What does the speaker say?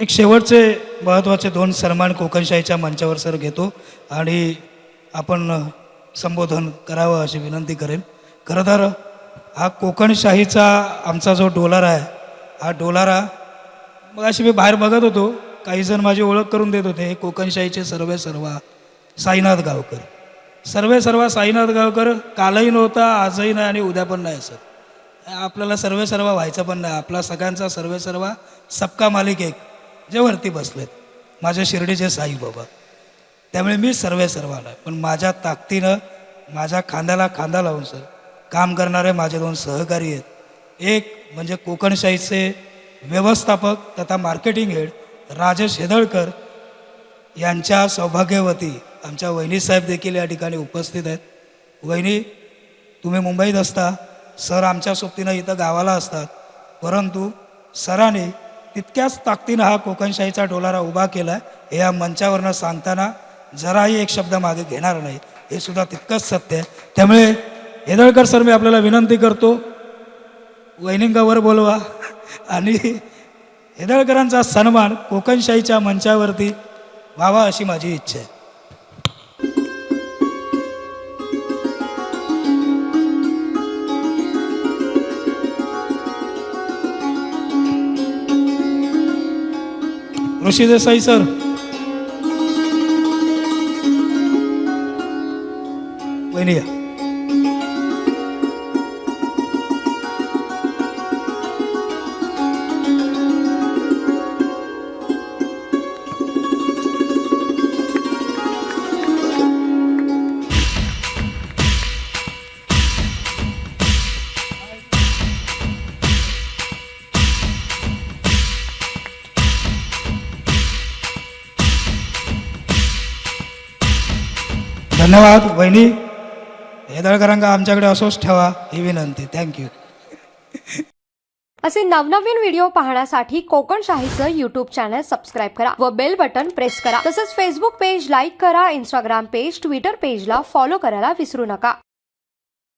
एक शेवटचे महत्त्वाचे दोन सन्मान कोकणशाहीच्या मंचावर सर घेतो आणि आपण संबोधन करावं अशी विनंती करेन. खरं तर हा कोकणशाहीचा आमचा जो डोलारा आहे हा डोलारा मग अशी मी बाहेर बघत होतो. काही जण माझी ओळख करून देत होते हे कोकणशाहीचे सर्वे सर्वा साईनाथ गावकर. सर्वे सर्वा साईनाथ गावकर कालही नव्हता आजही नाही आणि उद्या पण नाही असत आपल्याला सर्वे सर्वा व्हायचं पण नाही. आपला सगळ्यांचा सर्वे सर्वा सबका मालिक एक. जे वरती बसलेत. माझ्या शिर्डीचे साईबाबा. त्यामुळे मी सर्वे सर्वाला पण माझ्या ताकदीनं माझ्या खांद्याला खांदा लावून सर काम करणारे माझे दोन सहकारी आहेत. एक म्हणजे कोकणशाहीचे व्यवस्थापक तथा मार्केटिंग हेड राजेश हेदळकर यांच्या सौभाग्यवती आमच्या वहिनी साहेब देखील या ठिकाणी उपस्थित आहेत. वहिनी तुम्ही मुंबईत असता सर आमच्या सोबतीनं इथं गावाला असतात परंतु सरांनी तितक्याच ताकदीनं हा कोकणशाहीचा डोलारा उभा केला हे या मंचावरनं सांगताना जराही एक शब्द मागे घेणार नाही हे सुद्धा तितकंच सत्य आहे. त्यामुळे हेदळकर सर मी आपल्याला विनंती करतो वैनिंगावर बोलवा. आणि हेदळकरांचा सन्मान कोकणशाहीच्या मंचावरती व्हावा अशी माझी इच्छा आहे. ऋषी देसाई सर वहिनी या. धन्यवाद वहिनी. हेदळकरांका आमच्याकडे असोच ठेवा ही विनंती. थँक्यू असे नवनवीन व्हिडिओ पाहण्यासाठी कोकण शाहीचं युट्यूब चॅनल सबस्क्राईब करा व बेल बटन प्रेस करा. तसंच फेसबुक पेज लाईक करा इंस्टाग्राम पेज ट्विटर पेजला फॉलो करायला विसरू नका.